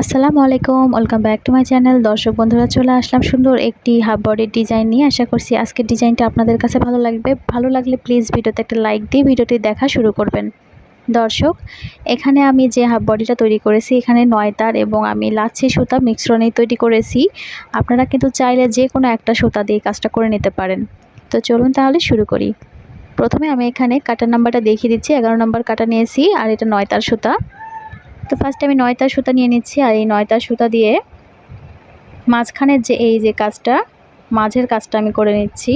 আসসালামু আলাইকুম, welcome back to my channel. দর্শক বন্ধুরা, চলে আসলাম সুন্দর একটি হাফ বডির ডিজাইন নিয়ে। আশা করছি আজকের ডিজাইনটা আপনাদের কাছে ভালো লাগবে। ভালো লাগলে প্লিজ ভিডিওতে একটা লাইক দিয়ে ভিডিওটি দেখা শুরু করবেন। দর্শক, এখানে আমি যে হাফ বডিটা তৈরি করেছি, এখানে নয় তার এবং আমি লাচ্ছি সুতা মিক্সরনেই তৈরি করেছি। আপনারা কিন্তু চাইলে যে কোনো একটা সুতা দিয়ে কাজটা করে নিতে পারেন। তো চলুন তাহলে শুরু করি। প্রথমে আমি এখানে কাটার নাম্বারটা দেখিয়ে দিচ্ছি। এগারো নম্বর কাটা নিয়েছি আর এটা নয় তার সুতা। তো ফার্স্টে আমি নয়তা সুতা নিয়ে নিচ্ছি, আর এই নয়তা সুতা দিয়ে মাঝখানের যে এই যে কাজটা, মাঝের কাজটা আমি করে নিচ্ছি।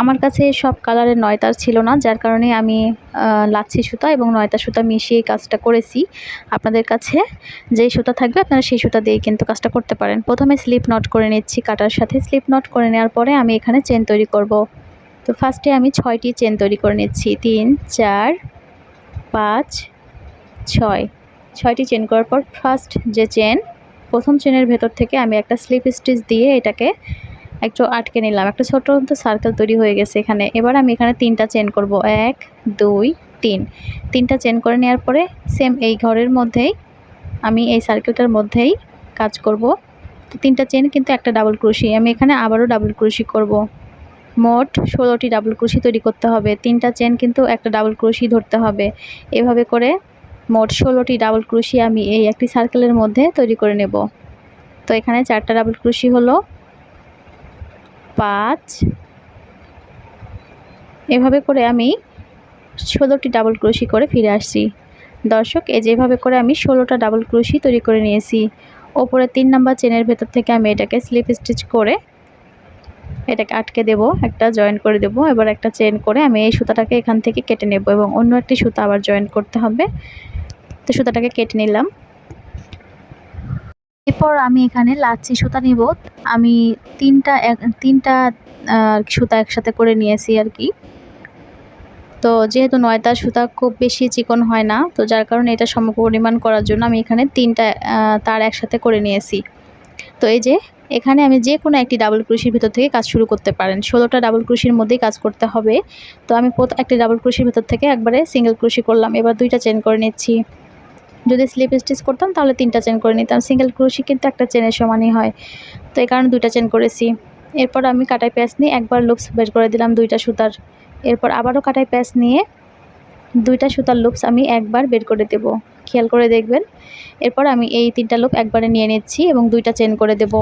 আমার কাছে সব কালারের নয়তার ছিল না, যার কারণে আমি লাচ্ছি সুতা এবং নয়তা সুতা মিশিয়ে কাজটা করেছি। আপনাদের কাছে যেই সুতা থাকবে, আপনারা সেই সুতা দিয়ে কিন্তু কাজটা করতে পারেন। প্রথমে স্লিপ নট করে নিচ্ছি কাটার সাথে। স্লিপ নট করে নেওয়ার পরে আমি এখানে চেন তৈরি করব। তো ফার্স্টে আমি ছয়টি চেন তৈরি করে নিচ্ছি। তিন, চার, পাঁচ, ছয়। ছয়টি চেন করার পর ফার্স্ট যে চেন প্রথম চেনের ভেতর থেকে আমি একটা স্লিপ স্টিচ দিয়ে এটাকে একটু আটকে নিলাম। একটা ছোট সার্কেল তৈরি হয়ে গেছে এখানে। এবার আমি এখানে তিনটা চেন করব। এক, দুই, তিন। তিনটা চেন করে নেওয়ার পরে সেম এই ঘরের মধ্যেই আমি এই সার্কেলটার মধ্যেই কাজ করব। তো তিনটা চেন কিন্তু একটা ডাবল ক্রুশি আমি এখানে আবারও ডাবল ক্রুশি করব। মোট ষোলোটি ডাবল ক্রুশি তৈরি করতে হবে। তিনটা চেন কিন্তু একটা ডাবল ক্রুশি ধরতে হবে। এভাবে করে মোট ষোলোটি ডাবল ক্রুশি আমি এই একটি সার্কেলের মধ্যে তৈরি করে নেব। তো এখানে চারটা ডাবল ক্রুশি হলো পাঁচ। এভাবে করে আমি ষোলোটি ডাবল ক্রুশি করে ফিরে আসছি। দর্শক, এই যেভাবে করে আমি ষোলোটা ডাবল ক্রুশি তৈরি করে নিয়েছি। ওপরে তিন নাম্বার চেনের ভেতর থেকে আমি এটাকে স্লিপ স্টিচ করে এটাকে আটকে দেব, একটা জয়েন করে দেব, এবার একটা চেন করে আমি এই সুতাটাকে এখান থেকে কেটে নেব এবং অন্য একটি সুতা আবার জয়েন করতে হবে। তো সুতাটাকে কেটে নিলাম। এরপর আমি এখানে লাচ্ছি সুতা নিব। আমি তিনটা তিনটা সুতা একসাথে করে নিয়েছি আর কি। তো যেহেতু নয়টা সুতা খুব বেশি চিকন হয় না, তো যার কারণে এটা সম পরিমাণ করার জন্য আমি এখানে তিনটা তার একসাথে করে নিয়েছি। তো এই যে এখানে আমি যে কোনো একটি ডাবল ক্রুশির ভিতর থেকে কাজ শুরু করতে পারেন। ষোলোটা ডাবল ক্রুশির মধ্যেই কাজ করতে হবে। তো আমি একটি ডাবল ক্রুশির ভিতর থেকে একবারে সিঙ্গেল ক্রুশি করলাম। এবার দুইটা চেন করে নিচ্ছি। যদি স্লিপ স্টিচ করতাম তাহলে তিনটা চেন করে নিতাম। সিঙ্গেল ক্রুশি কিন্তু একটা চেনের সমানই হয়। তো এই কারণে দুইটা চেন করেছি। এরপর আমি কাটাই প্যাচ নিয়ে একবার লুপস বের করে দিলাম দুইটা সুতার। এরপর আবারও কাটাই প্যাচ নিয়ে দুইটা সুতার লুপস আমি একবার বের করে দেব। খেয়াল করে দেখবেন। এরপর আমি এই তিনটা লুপ একবারে নিয়ে নিচ্ছি এবং দুইটা চেন করে দেব।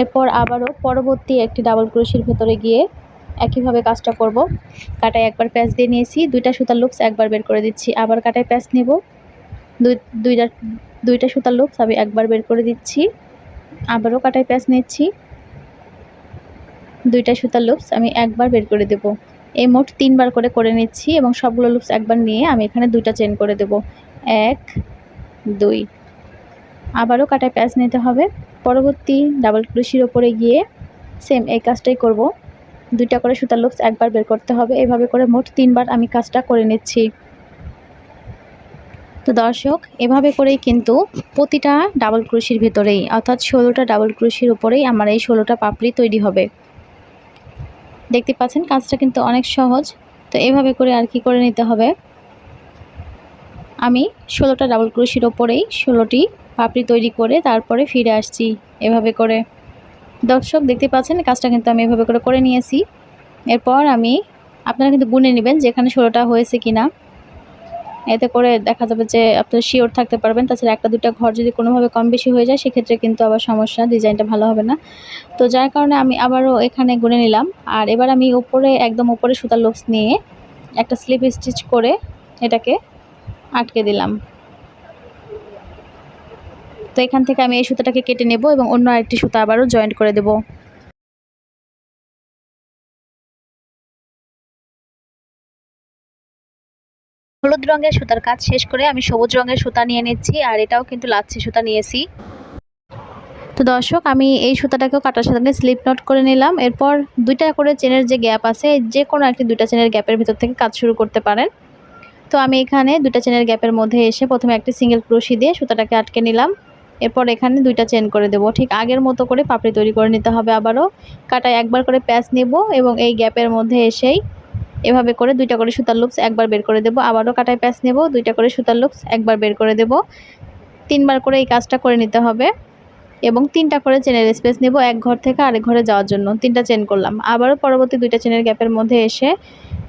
এরপর আবারও পরবর্তী একটি ডাবল ক্রুশির ভেতরে গিয়ে একইভাবে কাজটা করব। কাটায় একবার প্যাচ দিয়ে নিয়েছি, দুইটা সুতার লুপস একবার বের করে দিচ্ছি। আবার কাটায় প্যাচ নেব। দুই, দুইটা দুইটা সুতার লুপস আমি একবার বের করে দিচ্ছি। আবারও কাটায় প্যাচ নিচ্ছি। দুইটা সুতার লুপস আমি একবার বের করে দেব। এই মোট তিনবার করে করে নিচ্ছি এবং সবগুলো লুপস একবার নিয়ে আমি এখানে দুইটা চেন করে দেব। এক, দুই। আবারও কাটায় প্যাচ নিতে হবে। পরবর্তী ডাবল ক্রুশির ওপরে গিয়ে সেম এই কাজটাই করব। দুইটা করে সুতার লুপস একবার বের করতে হবে। এভাবে করে মোট তিনবার আমি কাজটা করে নিচ্ছি। তো দর্শক, এভাবে করেই কিন্তু প্রতিটা ডাবল ক্রুশির ভেতরেই, অর্থাৎ ষোলোটা ডাবল ক্রুশির উপরেই আমার এই ষোলোটা পাপড়ি তৈরি হবে। দেখতে পাচ্ছেন, কাজটা কিন্তু অনেক সহজ। তো এভাবে করে আর কি করে নিতে হবে। আমি ষোলোটা ডাবল ক্রুশির ওপরেই ষোলোটি পাপড়ি তৈরি করে তারপরে ফিরে আসছি এভাবে করে। দর্শক, দেখতে পাচ্ছেন, কাজটা কিন্তু আমি এভাবে করে করে নিয়েছি। এরপর আমি আপনারা কিন্তু গুনে নেবেন যেখানে ষোলোটা হয়েছে কিনা। এতে করে দেখা যাবে যে আপনার শিওর থাকতে পারবেন। তাছাড়া একটা দুটা ঘর যদি কোনোভাবে কম বেশি হয়ে যায়, সেক্ষেত্রে কিন্তু আবার সমস্যা ডিজাইনটা ভালো হবে না। তো যার কারণে আমি আবারও এখানে গুনে নিলাম। আর এবার আমি উপরে, একদম উপরে সুতার লোকস নিয়ে একটা স্লিপ স্টিচ করে এটাকে আটকে দিলাম। তো এখান থেকে আমি এই সুতাটাকে কেটে নেব এবং অন্য আরেকটি সুতা আবারও জয়েন্ট করে দেবো। হলুদ রঙের সুতার কাজ শেষ করে আমি সবুজ রঙের সুতা নিয়ে নিচ্ছি, আর এটাও কিন্তু লাচ্ছি সুতা নিয়েছি। তো দর্শক, আমি এই সুতাটাকেও কাটার সাথে স্লিপ নট করে নিলাম। এরপর দুইটা করে চেনের যে গ্যাপ আছে যে কোনো একটি দুইটা চেনের গ্যাপের ভিতর থেকে কাজ শুরু করতে পারেন। তো আমি এখানে দুইটা চেনের গ্যাপের মধ্যে এসে প্রথমে একটি সিঙ্গেল ক্রোশি দিয়ে সুতাটাকে আটকে নিলাম। এরপর এখানে দুইটা চেন করে দেব। ঠিক আগের মতো করে পাপড়ি তৈরি করে নিতে হবে আবারও। কাটায় একবার করে প্যাচ নেব এবং এই গ্যাপের মধ্যে এসেই এভাবে করে দুইটা করে সুতার লুপস একবার বের করে দেব। আবারও কাটায় প্যাচ নেব, দুইটা করে সুতার লুপস একবার বের করে দেব। তিনবার করে এই কাজটা করে নিতে হবে এবং তিনটা করে চেনের স্পেস নেব এক ঘর থেকে আরেক ঘরে যাওয়ার জন্য। তিনটা চেন করলাম। আবারও পরবর্তী দুইটা চেনের গ্যাপের মধ্যে এসে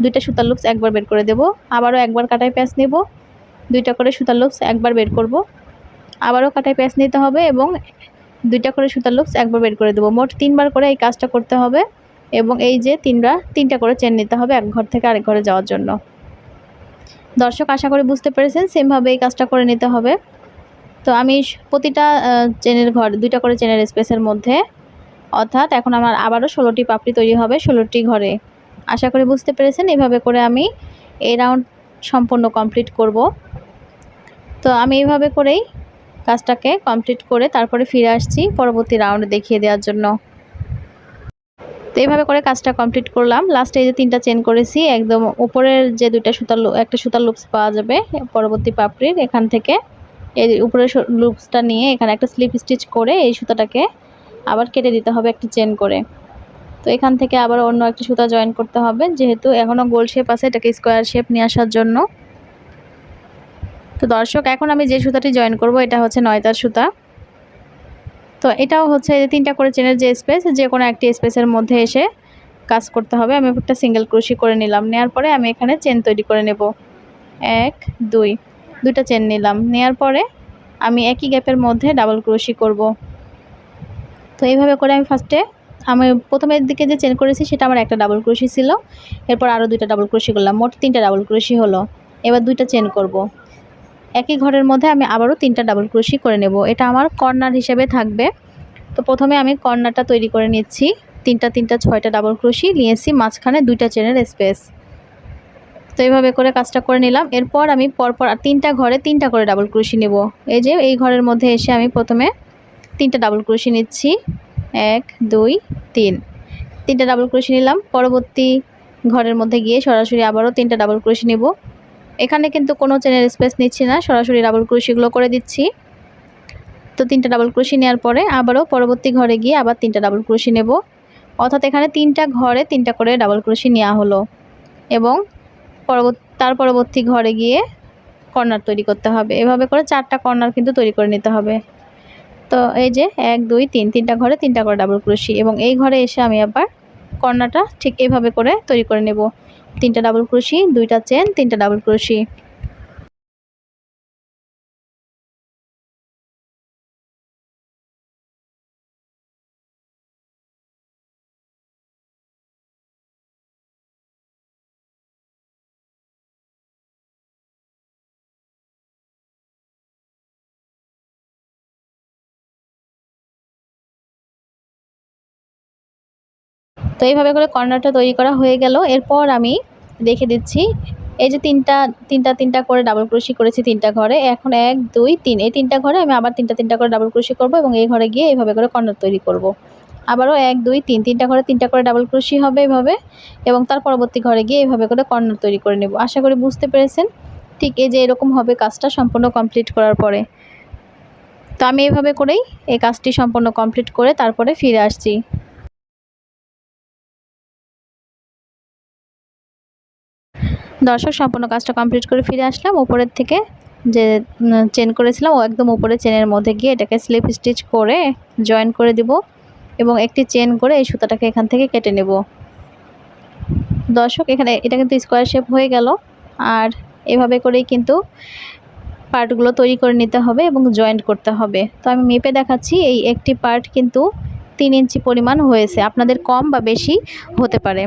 দুইটা সুতার লুপস একবার বের করে দেব। আবারও একবার কাটায় প্যাঁচ নেব, দুইটা করে সুতার লুপস একবার বের করব। আবারও কাটায় প্যাঁচ নিতে হবে এবং দুইটা করে সুতার লুপস একবার বের করে দেবো। মোট তিনবার করে এই কাজটা করতে হবে। এবং এই যে তিনটা তিনটা করে চেন নিতে হবে এক ঘর থেকে আরেক ঘরে যাওয়ার জন্য। দর্শক, আশা করি বুঝতে পেরেছেন সেমভাবে এই কাজটা করে নিতে হবে। তো আমি প্রতিটা চেনের ঘর, দুইটা করে চেনের স্পেসের মধ্যে, অর্থাৎ এখন আমার আবারও ষোলোটি পাপড়ি তৈরি হবে ষোলোটি ঘরে। আশা করি বুঝতে পেরেছেন, এভাবে করে আমি এই রাউন্ড সম্পূর্ণ কমপ্লিট করব। তো আমি এইভাবে করেই কাজটাকে কমপ্লিট করে তারপরে ফিরে আসছি পরবর্তী রাউন্ড দেখিয়ে দেওয়ার জন্য। এইভাবে করে কাজটা কমপ্লিট করলাম। লাস্টে এই যে তিনটা চেন করেছি, একদম উপরের যে দুইটা সুতার একটা সুতার লুপস পাওয়া যাবে, পরবর্তী পাপড়ির এখান থেকে। এই উপরের লুপসটা নিয়ে এখানে একটা স্লিপ স্টিচ করে এই সুতাটাকে আবার কেটে দিতে হবে একটা চেন করে। তো এখান থেকে আবার অন্য একটা সুতা জয়েন করতে হবে, যেহেতু এখনও গোল শেপ আছে এটাকে স্কোয়ার শেপ নিয়ে আসার জন্য। তো দর্শক, এখন আমি যে সুতাটি জয়েন করব, এটা হচ্ছে নয়তার সুতা। তো এটাও হচ্ছে তিনটা করে চেনের যে স্পেস যে কোনো একটি স্পেসের মধ্যে এসে কাজ করতে হবে। আমি একটা সিঙ্গেল ক্রুশি করে নিলাম। নেওয়ার পরে আমি এখানে চেন তৈরি করে নেব। এক, দুই দুটা চেন নিলাম। নেওয়ার পরে আমি একই গ্যাপের মধ্যে ডাবল ক্রুশি করব। তো এইভাবে করে আমি ফার্স্টে আমি প্রথমের দিকে যে চেন করেছি, সেটা আমার একটা ডাবল ক্রুশি ছিল। এরপর আরও দুইটা ডাবল ক্রুশি করলাম। মোট তিনটা ডাবল ক্রুশি হলো। এবার দুইটা চেন করব। একই ঘরের মধ্যে আমি আবারও তিনটা ডাবল ক্রুশি করে নেব। এটা আমার কর্নার হিসেবে থাকবে। তো প্রথমে আমি কর্নারটা তৈরি করে নিচ্ছি। তিনটা তিনটা, ছয়টা ডাবল ক্রুশি নিয়েছি, মাঝখানে দুইটা চেনের স্পেস তো এইভাবে করে কাজটা করে নিলাম। এরপর আমি পরপর তিনটা ঘরে তিনটা করে ডাবল ক্রুশি নেব। এই যে এই ঘরের মধ্যে এসে আমি প্রথমে তিনটা ডাবল ক্রুশি নিচ্ছি। এক, দুই, তিন। তিনটা ডাবল ক্রুশি নিলাম। পরবর্তী ঘরের মধ্যে গিয়ে সরাসরি আবারও তিনটা ডাবল ক্রুশি নেব। এখানে কিন্তু কোনো চেনের স্পেস নিচ্ছি না, সরাসরি ডাবল ক্রুশিগুলো করে দিচ্ছি। তো তিনটা ডাবল ক্রুশি নেওয়ার পরে আবারও পরবর্তী ঘরে গিয়ে আবার তিনটা ডাবল ক্রুশি নেব। অর্থাৎ এখানে তিনটা ঘরে তিনটা করে ডাবল ক্রুশি নেওয়া হলো এবং পরবর্তী তার পরবর্তী ঘরে গিয়ে কর্নার তৈরি করতে হবে। এভাবে করে চারটা কর্নার কিন্তু তৈরি করে নিতে হবে। তো এই যে এক, দুই, তিন, তিনটা ঘরে তিনটা করে ডাবল ক্রুশি এবং এই ঘরে এসে আমি আবার কর্নারটা ঠিক এইভাবে করে তৈরি করে নেব। তিনটা ডাবল ক্রোশি দুইটা চেন তিনটা ডাবল ক্রুশি তো এইভাবে করে কর্নারটা তৈরি করা হয়ে গেল। এরপর আমি দেখে দিচ্ছি, এই যে তিনটা তিনটা তিনটা করে ডাবল ক্রোশি করেছি তিনটা ঘরে। এখন এক, দুই, তিন, এই তিনটা ঘরে আমি আবার তিনটা তিনটা করে ডাবল ক্রোশি করব এবং এই ঘরে গিয়ে এইভাবে করে কর্নার তৈরি করব। আবারও এক, দুই, তিন, তিনটা ঘরে তিনটা করে ডাবল ক্রোশি হবে এভাবে এবং তার পরবর্তী ঘরে গিয়ে এইভাবে করে কর্নার তৈরি করে নেব। আশা করি বুঝতে পেরেছেন। ঠিক এই যে এরকম হবে কাজটা সম্পূর্ণ কমপ্লিট করার পরে। তো আমি এইভাবে করেই এই কাজটি সম্পূর্ণ কমপ্লিট করে তারপরে ফিরে আসছি। দর্শক, সম্পূর্ণ কাজটা কমপ্লিট করে ফিরে আসলাম। উপরের থেকে যে চেন করেছিলাম, ও একদম উপরে চেনের মধ্যে গিয়ে এটাকে স্লিপ স্টিচ করে জয়েন করে দিব এবং একটি চেন করে এই সুতাটাকে এখান থেকে কেটে নেব। দর্শক, এখানে এটা কিন্তু স্কোয়ার শেপ হয়ে গেল। আর এভাবে করেই কিন্তু পার্টগুলো তৈরি করে নিতে হবে এবং জয়েন্ট করতে হবে। তো আমি মেপে দেখাচ্ছি, এই একটি পার্ট কিন্তু তিন ইঞ্চি পরিমাণ হয়েছে। আপনাদের কম বা বেশি হতে পারে।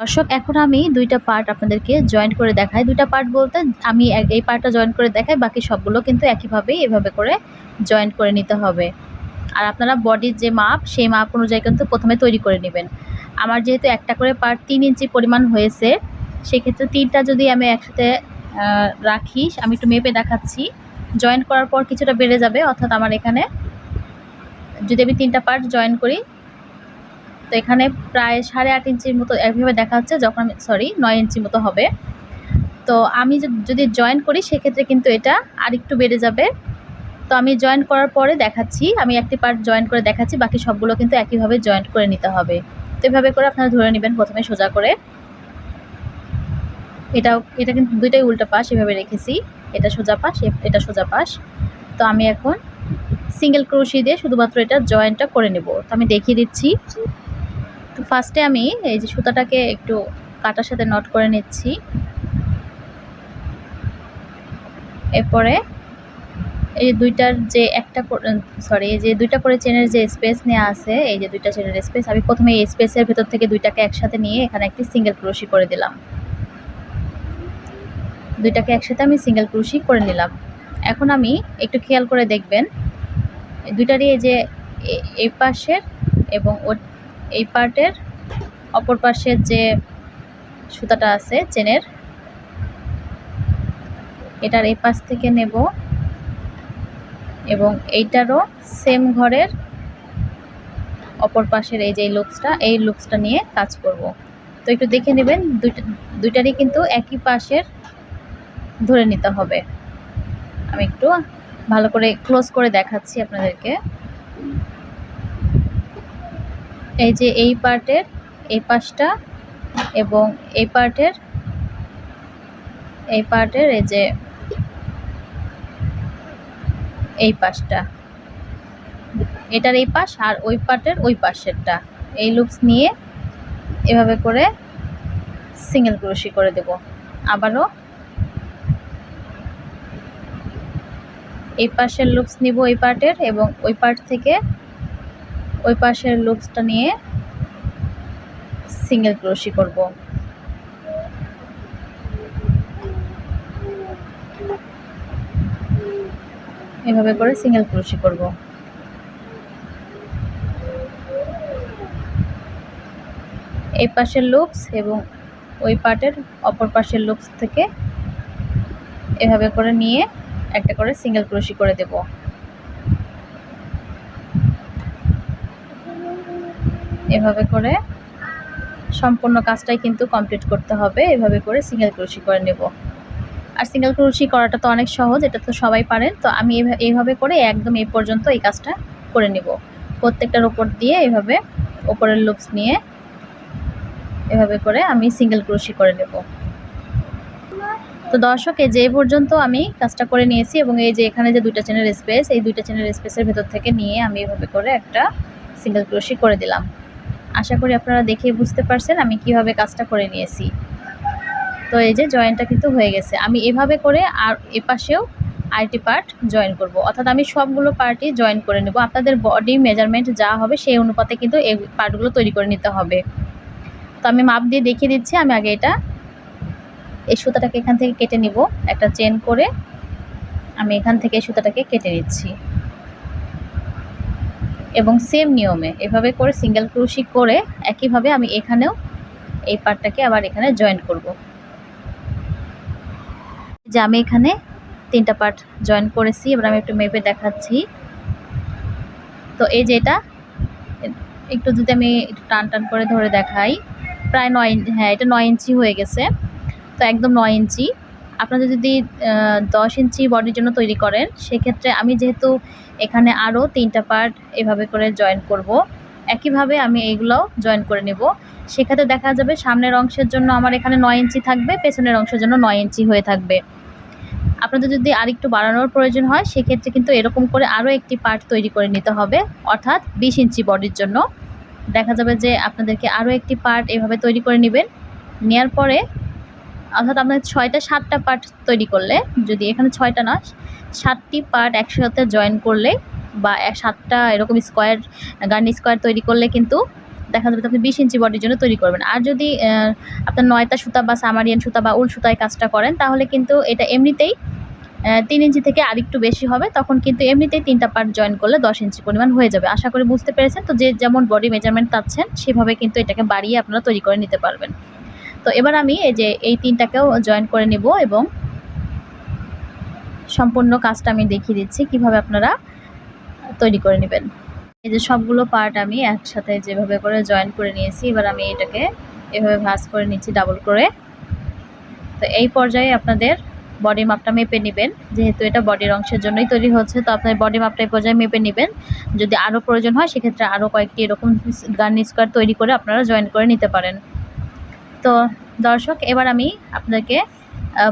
দর্শক, এখন আমি দুইটা পার্ট আপনাদেরকে জয়েন্ট করে দেখাই। দুইটা পার্ট বলতে আমি এই পার্টটা জয়েন্ট করে দেখাই, বাকি সবগুলো কিন্তু একইভাবেই এভাবে করে জয়েন্ট করে নিতে হবে। আর আপনারা বডির যে মাপ, সেই মাপ অনুযায়ী কিন্তু প্রথমে তৈরি করে নেবেন। আমার যেহেতু একটা করে পার্ট তিন ইঞ্চি পরিমাণ হয়েছে, সেক্ষেত্রে তিনটা যদি আমি একসাথে রাখি, আমি একটু মেপে দেখাচ্ছি। জয়েন্ট করার পর কিছুটা বেড়ে যাবে, অর্থাৎ আমার এখানে যদি আমি তিনটা পার্ট জয়েন করি তো এখানে প্রায় সাড়ে আট ইঞ্চির মতো একভাবে দেখা যাচ্ছে যখন আমি সরি নয় ইঞ্চি মতো হবে। তো আমি যদি জয়েন করি, সেক্ষেত্রে কিন্তু এটা আর একটু বেড়ে যাবে। তো আমি জয়েন করার পরে দেখাচ্ছি, আমি একটি পার্ট জয়েন করে দেখাচ্ছি, বাকি সবগুলো কিন্তু একইভাবে জয়েন্ট করে নিতে হবে। তো এভাবে করে আপনারা ধরে নেবেন প্রথমে সোজা করে। এটাও, এটা কিন্তু দুইটাই উল্টো পাশ, এভাবে রেখেছি। এটা সোজা পাশ এটা সোজা পাশ। তো আমি এখন সিঙ্গেল ক্রোশি দিয়ে শুধুমাত্র এটা জয়েন্টটা করে নেব। তো আমি দেখিয়ে দিচ্ছি। তো ফার্স্টে আমি এই যে সুতাটাকে একটু কাটার সাথে নট করে নিচ্ছি। এরপরে এই যে দুইটার যে একটা সরি এই যে দুইটা করে চেনের যে স্পেস নেওয়া আছে, এই যে দুইটা চেনের স্পেস আমি প্রথমে এই স্পেসের ভেতর থেকে দুইটাকে একসাথে নিয়ে এখানে একটি সিঙ্গেল ক্রোশি করে দিলাম। দুইটাকে একসাথে আমি সিঙ্গেল ক্রোশি করে নিলাম। এখন আমি একটু খেয়াল করে দেখবেন দুইটারই এই যে এই পাশের এবং এই পার্টের অপর পাশের যে সুতাটা আছে, চেনের, এটার এই পাশ থেকে নেব। এবং এইটারও সেম ঘরের অপর পাশের এই যে লুকসটা, এই লুকসটা নিয়ে কাজ করব। তো একটু দেখে নেবেন, দুইটা, দুইটারই কিন্তু একই পাশের ধরে নিতে হবে। আমি একটু ভালো করে ক্লোজ করে দেখাচ্ছি আপনাদেরকে। এই যে এই পার্টের এই পাশটা এবং এই পার্টের এই পার্টের এই যে এই পাশটা। এটার এই পাশ আর ওই পার্টের ওই পাশেরটা। এই লুপস নিয়ে এভাবে করে সিঙ্গেল ক্রোশি করে দেব। আবারও এই পাশের লুপস নিব এই পার্টের এবং ওই পার্ট থেকে ওই পাশের লুপসটা নিয়ে সিঙ্গেল ক্রোশি করব। এভাবে করে সিঙ্গেল ক্রোশি করব। এই পাশের লুপস এবং ওই পার্টের অপর পাশের লুপস থেকে এভাবে করে নিয়ে একটা করে সিঙ্গেল ক্রোশি করে দেব। এভাবে করে সম্পূর্ণ কাজটাই কিন্তু কমপ্লিট করতে হবে। এভাবে করে সিঙ্গেল ক্রোশি করে নেব। আর সিঙ্গেল ক্রোশি করাটা তো অনেক সহজ, এটা তো সবাই পারেন। তো আমি এইভাবে করে একদম এই পর্যন্ত এই কাজটা করে নেব। প্রত্যেকটার ওপর দিয়ে এভাবে ওপরের লুপস নিয়ে এভাবে করে আমি সিঙ্গেল ক্রোশি করে নেব। তো দর্শক যে পর্যন্ত আমি কাজটা করে নিয়েছি এবং এই যে এখানে যে দুইটা চেনের স্পেস এই দুইটা চেনের স্পেসের ভেতর থেকে নিয়ে আমি এভাবে করে একটা সিঙ্গেল ক্রোশি করে দিলাম। আশা করি আপনারা দেখে বুঝতে পারছেন আমি কীভাবে কাজটা করে নিয়েছি। তো এই যে জয়েন্টটা কিন্তু হয়ে গেছে। আমি এভাবে করে আর এপাশেও আইটি পার্ট জয়েন করব। অর্থাৎ আমি সবগুলো পার্টই জয়েন করে নেব। আপনাদের বডি মেজারমেন্ট যা হবে সেই অনুপাতে কিন্তু এই পার্টগুলো তৈরি করে নিতে হবে। তো আমি মাপ দিয়ে দেখিয়ে দিচ্ছি। আমি আগে এটা, এই সুতাটাকে এখান থেকে কেটে নিব। একটা চেন করে আমি এখান থেকে এই সুতাটাকে কেটে নিচ্ছি। এবং সেম নিয়মে। এভাবে করে সিঙ্গেল ক্রুশি করে একইভাবে আমি এখানেও এই পার্টটাকে আবার এখানে জয়েন করব। যে আমি এখানে তিনটা পার্ট জয়েন করেছি, এবার আমি একটু মেপে দেখাচ্ছি। তো এই যে এটা, একটু যদি আমি একটু টান টান করে ধরে দেখাই, প্রায় নয় হ্যাঁ এটা নয় ইঞ্চি হয়ে গেছে। তো একদম নয় ইঞ্চি। আপনারা যদি দশ ইঞ্চি বডির জন্য তৈরি করেন, সেক্ষেত্রে আমি যেহেতু এখানে আরও তিনটা পার্ট এভাবে করে জয়েন করব, একইভাবে আমি এইগুলোও জয়েন করে নেব। সেক্ষেত্রে দেখা যাবে সামনের অংশের জন্য আমার এখানে নয় ইঞ্চি থাকবে, পেছনের অংশের জন্য নয় ইঞ্চি হয়ে থাকবে। আপনাদের যদি আরেকটু বাড়ানোর প্রয়োজন হয়, সেক্ষেত্রে কিন্তু এরকম করে আরও একটি পার্ট তৈরি করে নিতে হবে, অর্থাৎ বিশ ইঞ্চি বডির জন্য। দেখা যাবে যে আপনাদেরকে আরও একটি পার্ট এভাবে তৈরি করে নেবেন। নেওয়ার পরে অর্থাৎ আপনাদের ছয়টা, সাতটা পার্ট তৈরি করলে, যদি এখানে ছয়টা না, সাতটি পার্ট একসাথে জয়েন করলে বা সাতটা এরকম স্কোয়ার গার্নি স্কোয়ার তৈরি করলে কিন্তু দেখা যাবে আপনি বিশ ইঞ্চি বডির জন্য তৈরি করবেন। আর যদি আপনার নয়টা সুতা বা সামারিয়ান সুতা বা উল সুতায় কাজটা করেন, তাহলে কিন্তু এটা এমনিতেই তিন ইঞ্চি থেকে আরেকটু বেশি হবে, তখন কিন্তু এমনিতেই তিনটা পার্ট জয়েন করলে দশ ইঞ্চি পরিমাণ হয়ে যাবে। আশা করি বুঝতে পেরেছেন? তো যে যেমন বডি মেজারমেন্ট চাচ্ছেন সেভাবে কিন্তু এটাকে বাড়িয়ে আপনারা তৈরি করে নিতে পারবেন। তো এবার আমি এই যে এই তিনটাকেও জয়েন করে নিব এবং সম্পূর্ণ কাজটা আমি দেখিয়ে দিচ্ছি, কীভাবে আপনারা তৈরি করে নেবেন। এই যে সবগুলো পার্ট আমি একসাথে যেভাবে করে জয়েন করে নিয়েছি, এবার আমি এটাকে এভাবে ভাঁজ করে নিচ্ছি ডাবল করে। তো এই পর্যায়ে আপনাদের বডি মাপটা মেপে নেবেন, যেহেতু এটা বডির অংশের জন্যই তৈরি হচ্ছে, তো আপনার বডি মাপটা এই পর্যায়ে মেপে নেবেন। যদি আরও প্রয়োজন হয়, সেক্ষেত্রে আরও কয়েকটি এরকম গার্নি স্কোয়ার তৈরি করে আপনারা জয়েন করে নিতে পারেন। তো দর্শক, এবার আমি আপনাদেরকে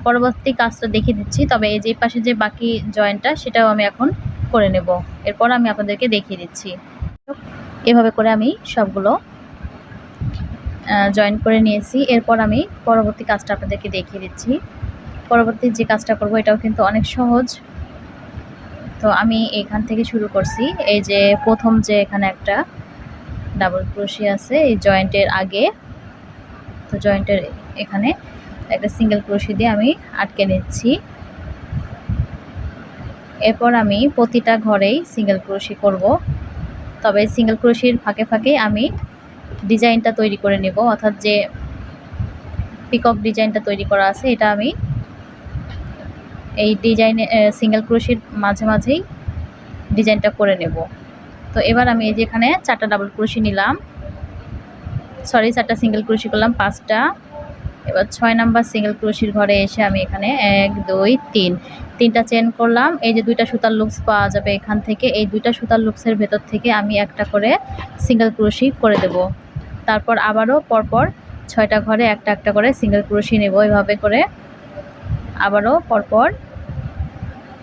পরবর্তী কাজটা দেখিয়ে দিচ্ছি, তবে এই যে পাশে যে বাকি জয়েন্টটা, সেটাও আমি এখন করে নেব। এরপর আমি আপনাদেরকে দেখিয়ে দিচ্ছি। এভাবে করে আমি সবগুলো জয়েন করে নিয়েছি। এরপর আমি পরবর্তী কাজটা আপনাদেরকে দেখিয়ে দিচ্ছি। পরবর্তী যে কাজটা করব, এটাও কিন্তু অনেক সহজ। তো আমি এখান থেকে শুরু করছি। এই যে প্রথম যে এখানে একটা ডাবল ক্রোশি আছে, এই জয়েন্টের আগে তো জয়েন্টের এখানে একটা সিঙ্গেল ক্রোশি দিয়ে আমি আটকে নিচ্ছি। এরপর আমি প্রতিটা ঘরেই সিঙ্গেল ক্রোশি করব। তবে সিঙ্গেল ক্রোশির ফাঁকে ফাঁকে আমি ডিজাইনটা তৈরি করে নেব। অর্থাৎ যে পিকক ডিজাইনটা তৈরি করা আছে, এটা আমি এই ডিজাইনে সিঙ্গেল ক্রোশির মাঝে মাঝেই ডিজাইনটা করে নেব। তো এবার আমি এই যে এখানে চারটা ডাবল ক্রোশি নিলাম। সরি চারটা সিঙ্গেল ক্রোশি করলাম, পাঁচটা। এবার ছয় নাম্বার সিঙ্গেল ক্রোশির ঘরে এসে আমি এখানে এক, দুই, তিন। তিনটা চেন করলাম, এই যে দুইটা সুতার লুপস পাওয়া যাবে এখান থেকে, এই দুইটা সুতার লুপসের ভেতর থেকে আমি একটা করে সিঙ্গেল ক্রোশি করে দেব। তারপর আবারও পরপর ছয়টা ঘরে একটা একটা করে সিঙ্গেল ক্রোশি নেব, এভাবে করে। আবারও পরপর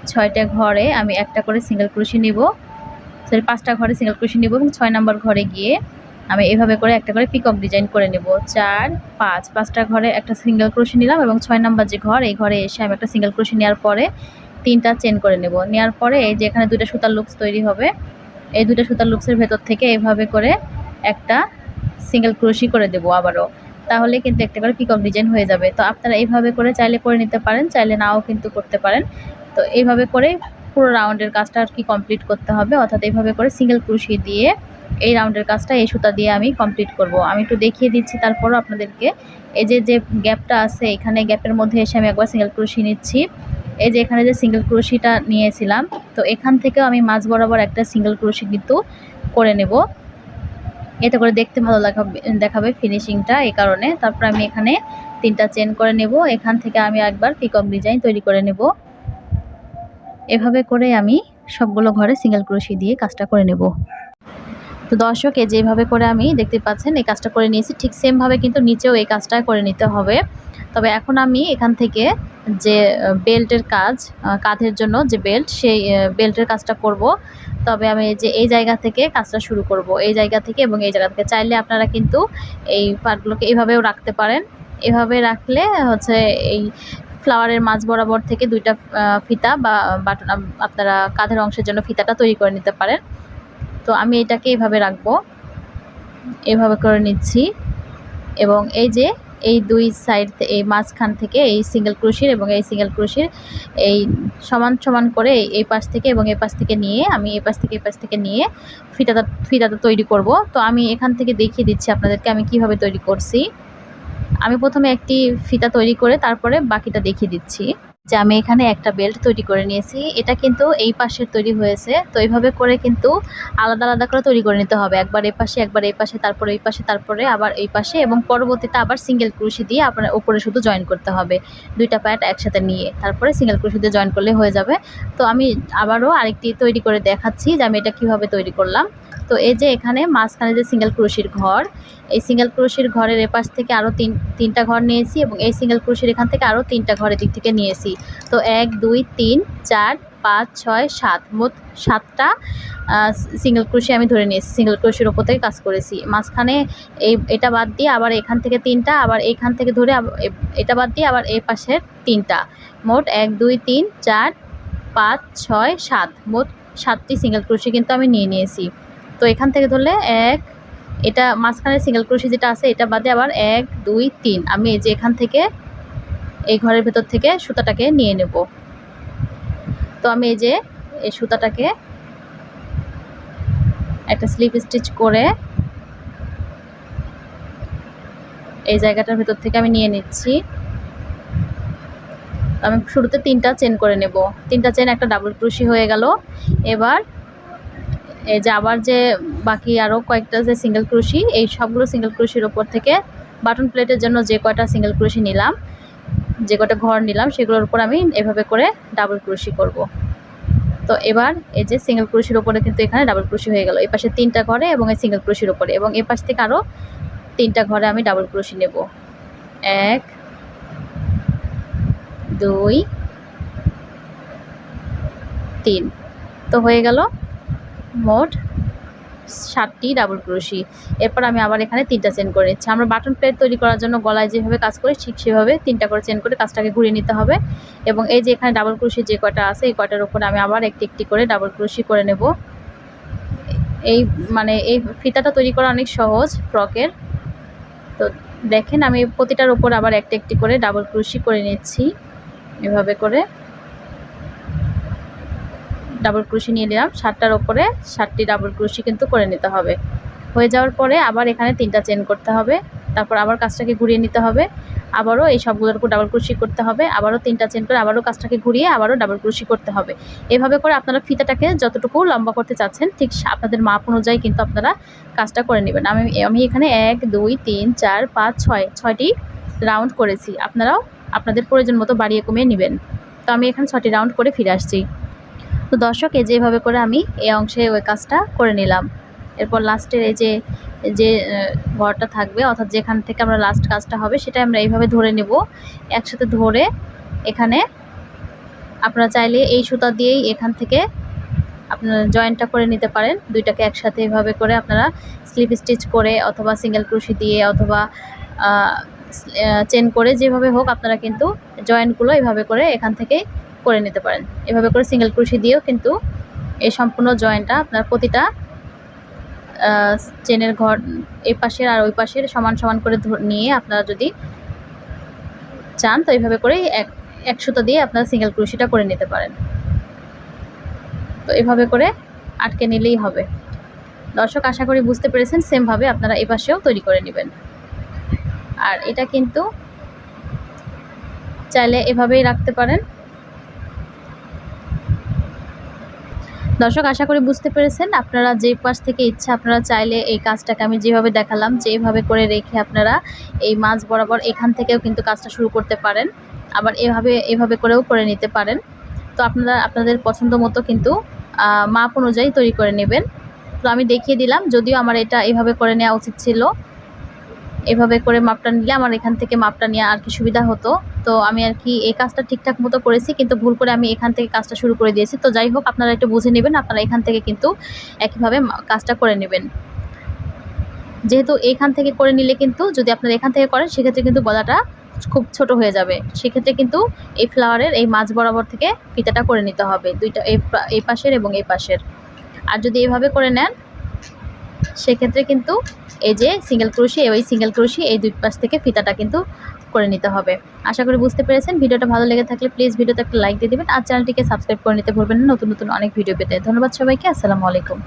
ছয়টা ঘরে আমি একটা করে সিঙ্গেল ক্রোশি নিব। সরি পাঁচটা ঘরে সিঙ্গেল ক্রোশি নিব এবং ছয় নাম্বার ঘরে গিয়ে আমি এভাবে করে একটা করে পিকক ডিজাইন করে নেব। চার, পাঁচ, পাঁচটা ঘরে একটা সিঙ্গেল ক্রোশি নিলাম এবং ছয় নাম্বার যে ঘর, এই ঘরে এসে আমি একটা সিঙ্গেল ক্রোশি নেওয়ার পরে তিনটা চেন করে নেব। নেওয়ার পরে এই যে এখানে দুইটা সুতার লুপস তৈরি হবে, এই দুইটা সুতার লুপসের ভেতর থেকে এভাবে করে একটা সিঙ্গেল ক্রোশি করে দেব আবারও। তাহলে কিন্তু একটা করে পিকক ডিজাইন হয়ে যাবে। তো আপনারা এইভাবে করে চাইলে করে নিতে পারেন, চাইলে নাও কিন্তু করতে পারেন। তো এইভাবে করে পুরো রাউন্ডের কাজটা আর কি কমপ্লিট করতে হবে। অর্থাৎ এইভাবে করে সিঙ্গেল ক্রুশি দিয়ে এই রাউন্ডের কাজটা, এই সুতা দিয়ে আমি কমপ্লিট করব। আমি একটু দেখিয়ে দিচ্ছি তারপরও আপনাদেরকে। এই যে যে গ্যাপটা আছে, এখানে গ্যাপের মধ্যে এসে আমি একবার সিঙ্গেল ক্রুশি নিচ্ছি। এই যে, এখানে যে সিঙ্গেল ক্রুশিটা নিয়েছিলাম, তো এখান থেকেও আমি মাঝ বরাবর একটা সিঙ্গেল ক্রুশি কিন্তু করে নেব। এতে করে দেখতে ভালো লাগাবে, দেখাবে ফিনিশিংটা এই কারণে। তারপর আমি এখানে তিনটা চেন করে নেব। এখান থেকে আমি একবার পিকক ডিজাইন তৈরি করে নেব। এভাবে করে আমি সবগুলো ঘরে সিঙ্গেল ক্রোশি দিয়ে কাজটা করে নেব। তো দর্শক যেভাবে করে আমি দেখতে পাচ্ছেন, এই কাজটা করে নিয়েছি। ঠিক সেমভাবে কিন্তু নিচেও এই কাজটা করে নিতে হবে। তবে এখন আমি এখান থেকে যে বেল্টের কাজ কাঁধের জন্য যে বেল্ট, সেই বেল্টের কাজটা করব। তবে আমি যে, এই জায়গা থেকে কাজটা শুরু করব। এই জায়গা থেকে এবং এই জায়গা থেকে। চাইলে আপনারা কিন্তু এই পার্টগুলোকে এইভাবেও রাখতে পারেন। এভাবে রাখলে হচ্ছে এই ফ্লাওয়ারের মাঝ বরাবর থেকে দুইটা ফিতা বা বাটন আপনারা কাঁধের অংশের জন্য ফিতাটা তৈরি করে নিতে পারেন। তো আমি এটাকে এভাবে রাখব। এভাবে করে নিচ্ছি। এবং এই যে, এই দুই সাইড এই মাঝখান থেকে এই সিঙ্গেল ক্রুশির এবং এই সিঙ্গেল ক্রুশির এই সমান সমান করে এই পাশ থেকে এবং এই পাশ থেকে নিয়ে, আমি এই পাশ থেকে এই পাশ থেকে নিয়ে ফিতাটা ফিতাটা তৈরি করব। তো আমি এখান থেকে দেখিয়ে দিচ্ছি আপনাদেরকে আমি কীভাবে তৈরি করছি। আমি প্রথমে একটি ফিতা তৈরি করে তারপরে বাকিটা দেখিয়ে দিচ্ছি যে আমি এখানে একটা বেল্ট তৈরি করে নিয়েছি। এটা কিন্তু এই পাশের তৈরি হয়েছে। তো এইভাবে করে কিন্তু আলাদা আলাদা করে তৈরি করে নিতে হবে। একবার এই পাশে, একবার এই পাশে, তারপরে এই পাশে, তারপরে আবার এই পাশে এবং পরবর্তীতে আবার সিঙ্গেল ক্রুশি দিয়ে আপনার ওপরে শুধু জয়েন করতে হবে। দুইটা প্যাট একসাথে নিয়ে তারপরে সিঙ্গেল ক্রুশি দিয়ে জয়েন করলে হয়ে যাবে। তো আমি আবারও আরেকটি তৈরি করে দেখাচ্ছি যে আমি এটা কীভাবে তৈরি করলাম। তো এই যে এখানে মাঝখানে যে সিঙ্গেল ক্রুশির ঘর, এই সিঙ্গেল ক্রুশির ঘরের এপাশ থেকে আরও তিন, তিনটা ঘর নিয়েছি এবং এই সিঙ্গেল ক্রুশির এখান থেকে আরও তিনটা ঘরের দিক থেকে নিয়েছি। তো এক, দুই, তিন, চার, পাঁচ, ছয়, সাত, মোট সাতটা সিঙ্গেল ক্রুশি আমি ধরে নিয়েছি সিঙ্গেল ক্রুশির ওপর থেকে কাজ করেছি। মাঝখানে এই, এটা বাদ দিয়ে আবার এখান থেকে তিনটা, আবার এইখান থেকে ধরে এটা বাদ দিয়ে আবার এই পাশের তিনটা। মোট এক, দুই, তিন, চার, পাঁচ, ছয়, সাত, মোট সাতটি সিঙ্গেল ক্রুশি কিন্তু আমি নিয়ে নিয়েছি। তো এখান থেকে ধরলে এক, এটা মাঝখানে সিঙ্গেল ক্রোশি যেটা আছে, এটা বাদে আবার এক, দুই, তিন। আমি এই যে এখান থেকে, এই ঘরের ভেতর থেকে সুতাটাকে নিয়ে নেব। তো আমি এই যে এই সুতাটাকে একটা স্লিপ স্টিচ করে এই জায়গাটার ভেতর থেকে আমি নিয়ে নিচ্ছি। আমি শুরুতে তিনটা চেন করে নেব। তিনটা চেন একটা ডাবল ক্রুশি হয়ে গেল। এবার এই যে আবার যে বাকি আরও কয়েকটা যে সিঙ্গেল ক্রুশি এই সবগুলো সিঙ্গেল ক্রুশির ওপর থেকে বাটন প্লেটের জন্য যে কয়টা সিঙ্গেল ক্রুশি নিলাম, যে কয়টা ঘর নিলাম, সেগুলোর উপর আমি এভাবে করে ডাবল ক্রুশি করব। তো এবার এই যে সিঙ্গেল ক্রুশির ওপরে কিন্তু এখানে ডাবল ক্রুশি হয়ে গেল। এই পাশে তিনটা ঘরে এবং এই সিঙ্গেল ক্রুশির ওপরে এবং এ পাশ থেকে আরও তিনটা ঘরে আমি ডাবল ক্রুশি নেব। এক, দুই, তিন। তো হয়ে গেল। মোট সাতটি ডাবল ক্রোশি। এরপর আমি আবার এখানে তিনটা চেন করে নিচ্ছি। আমরা বাটন প্লেট তৈরি করার জন্য গলায় যেভাবে কাজ করি, ঠিক সেভাবে তিনটা করে চেন করে কাজটাকে ঘুরিয়ে নিতে হবে। এবং এই যে এখানে ডাবল ক্রোশি যে কয়টা আছে, এই কয়টার উপরে আমি আবার একটি একটি করে ডাবল ক্রোশি করে নেব। এই মানে এই ফিতাটা তৈরি করা অনেক সহজ ফ্রকের তো দেখেন আমি প্রতিটার উপর আবার একটা একটি করে ডাবল ক্রোশি করে নিচ্ছি। এভাবে করে। ডাবল ক্রুশি নিয়ে নিলাম। সাতটার ওপরে সাতটি ডাবল ক্রুশি কিন্তু করে নিতে হবে। হয়ে যাওয়ার পরে আবার এখানে তিনটা চেন করতে হবে। তারপর আবার কাজটাকে ঘুরিয়ে নিতে হবে। আবারও এই সবগুলোর উপর ডাবল ক্রুশি করতে হবে। আবারও তিনটা চেন করে আবারও কাজটাকে ঘুরিয়ে আবারও ডাবল ক্রুশি করতে হবে। এভাবে করে আপনারা ফিতাটাকে যতটুকু লম্বা করতে চাচ্ছেন, ঠিক আপনাদের মাপ অনুযায়ী কিন্তু আপনারা কাজটা করে নেবেন। আমি আমি এখানে এক, দুই, তিন, চার, পাঁচ, ছয়, ছয়টি রাউন্ড করেছি। আপনারাও আপনাদের প্রয়োজন মতো বাড়িয়ে কমিয়ে নেবেন। তো আমি এখানে ছটি রাউন্ড করে ফিরে আসছি। তো দর্শক, এই যেভাবে করে আমি এই অংশে ওই কাজটা করে নিলাম। এরপর লাস্টের এই যে যে ঘরটা থাকবে, অর্থাৎ যেখান থেকে আমরা লাস্ট কাজটা হবে সেটা আমরা এইভাবে ধরে নেব। একসাথে ধরে এখানে আপনারা চাইলে এই সুতা দিয়েই এখান থেকে আপনারা জয়েন্টটা করে নিতে পারেন। দুইটাকে একসাথে এভাবে করে আপনারা স্লিপ স্টিচ করে অথবা সিঙ্গেল ক্রুশি দিয়ে অথবা চেন করে যেভাবে হোক আপনারা কিন্তু জয়েন্টগুলো এভাবে করে এখান থেকে করে নিতে পারেন। এভাবে করে সিঙ্গেল ক্রুশি দিয়েও কিন্তু এই সম্পূর্ণ জয়েন্টটা আপনার প্রতিটা চেনের ঘর এই পাশের আর ওই পাশের সমান সমান করে নিয়ে আপনারা যদি চান তো এইভাবে করেই এক এক সুতো দিয়ে আপনারা সিঙ্গেল ক্রুশিটা করে নিতে পারেন। তো এভাবে করে আটকে নিলেই হবে। দর্শক, আশা করি বুঝতে পেরেছেন সেমভাবে আপনারা এ পাশেও তৈরি করে নেবেন। আর এটা কিন্তু চাইলে এভাবেই রাখতে পারেন। দর্শক, আশা করি বুঝতে পেরেছেন। আপনারা যে পাশ থেকে ইচ্ছা, আপনারা চাইলে এই কাজটাকে আমি যেভাবে দেখালাম, যেভাবে করে রেখে আপনারা এই মাছ বরাবর এখান থেকেও কিন্তু কাজটা শুরু করতে পারেন। আবার এভাবে এভাবে করেও করে নিতে পারেন। তো আপনারা, আপনাদের পছন্দ মতো কিন্তু মাপ অনুযায়ী তৈরি করে নেবেন। তো আমি দেখিয়ে দিলাম, যদিও আমার এটা এভাবে করে নেওয়া উচিত ছিল। এভাবে করে মাপটা নিলে আমার এখান থেকে মাপটা নেওয়া আর কি সুবিধা হতো। তো আমি আর কি এই কাজটা ঠিকঠাক মতো করেছি, কিন্তু ভুল করে আমি এখান থেকে কাজটা শুরু করে দিয়েছি। তো যাই হোক, আপনারা একটু বুঝে নেবেন, আপনারা এখান থেকে কিন্তু একইভাবে কাজটা করে নেবেন। যেহেতু এখান থেকে করে নিলে কিন্তু, যদি আপনারা এখান থেকে করেন, সেক্ষেত্রে কিন্তু গলাটা খুব ছোট হয়ে যাবে। সেক্ষেত্রে কিন্তু এই ফ্লাওয়ারের এই মাছ বরাবর থেকে ফিতাটা করে নিতে হবে, দুইটা, এই পাশের এবং এই পাশের। আর যদি এভাবে করে নেন, সেক্ষেত্রে কিন্তু এই যে সিঙ্গেল ক্রুশি ওই সিঙ্গেল ক্রুশি এই দুই পাশ থেকে ফিতাটা কিন্তু করে নিতে হবে। আশা করি বুঝতে পেরেছেন। ভিডিওটা ভালো লেগে থাকলে প্লিজ ভিডিওতে একটা লাইক দিয়ে দেবেন। আর চ্যানেলটিকে সাবস্ক্রাইব করে নিতে ভুলবেন না। নতুন নতুন অনেক ভিডিও পেতে। ধন্যবাদ সবাইকে। আসসালামু আলাইকুম।